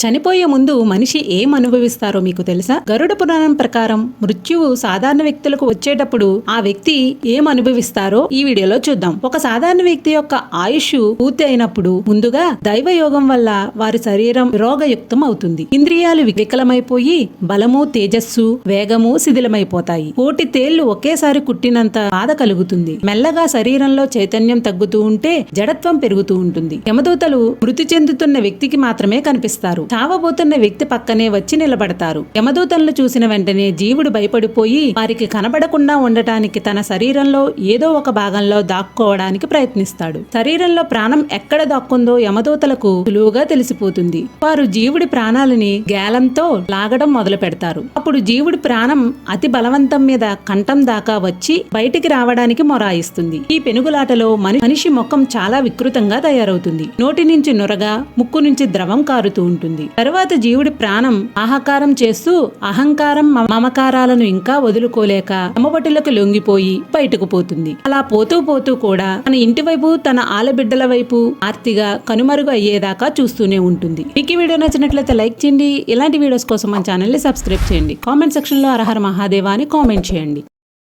చనిపోయే ముందు మనిషి ఏం అనుభవిస్తారో మీకు తెలుసా? గరుడ పురాణం ప్రకారం మృత్యువు సాధారణ వ్యక్తులకు వచ్చేటప్పుడు ఆ వ్యక్తి ఏం అనుభవిస్తారో ఈ వీడియోలో చూద్దాం. ఒక సాధారణ వ్యక్తి యొక్క ఆయుష్ పూర్తి అయినప్పుడు ముందుగా దైవ యోగం వల్ల వారి శరీరం రోగయుక్తం అవుతుంది. ఇంద్రియాలు వికలమైపోయి బలము తేజస్సు వేగము శిథిలమైపోతాయి. కోటి తేళ్ళు ఒకేసారి కుట్టినంత బాధ కలుగుతుంది. మెల్లగా శరీరంలో చైతన్యం తగ్గుతూ ఉంటే జడత్వం పెరుగుతూ ఉంటుంది. యమదూతలు మృతి చెందుతున్న వ్యక్తికి మాత్రమే కనిపిస్తారు. చావబోతున్న వ్యక్తి పక్కనే వచ్చి నిలబడతారు. యమదూతలను చూసిన వెంటనే జీవుడు భయపడిపోయి వారికి కనబడకుండా ఉండటానికి తన శరీరంలో ఏదో ఒక భాగంలో దాక్కోవడానికి ప్రయత్నిస్తాడు. శరీరంలో ప్రాణం ఎక్కడ దాక్కుందో యమదూతలకు సులువుగా తెలిసిపోతుంది. వారు జీవుడి ప్రాణాలని గేలంతో లాగడం మొదలు పెడతారు. అప్పుడు జీవుడి ప్రాణం అతి బలవంతం మీద కంఠం దాకా వచ్చి బయటికి రావడానికి మొరాయిస్తుంది. ఈ పెనుగులాటలో మనిషి ముఖం చాలా వికృతంగా తయారవుతుంది. నోటి నుంచి నురగా ముక్కు నుంచి ద్రవం కారుతూ ఉంటుంది. తరువాత జీవుడి ప్రాణం ఆహాకారం చేస్తూ అహంకారం మమకారాలను ఇంకా వదులుకోలేక అమ్మబటులకు లొంగిపోయి బయటకు పోతుంది. అలా పోతూ పోతూ కూడా తన ఇంటి వైపు తన ఆలబిడ్డల వైపు ఆర్తిగా కనుమరుగు అయ్యేదాకా చూస్తూనే ఉంటుంది. మీకు ఈ వీడియో నచ్చినట్లయితే లైక్ చేయండి. ఇలాంటి వీడియోస్ కోసం మన ఛానల్ని సబ్స్క్రైబ్ చేయండి. కామెంట్ సెక్షన్లో అరహర మహాదేవా అని కామెంట్ చేయండి.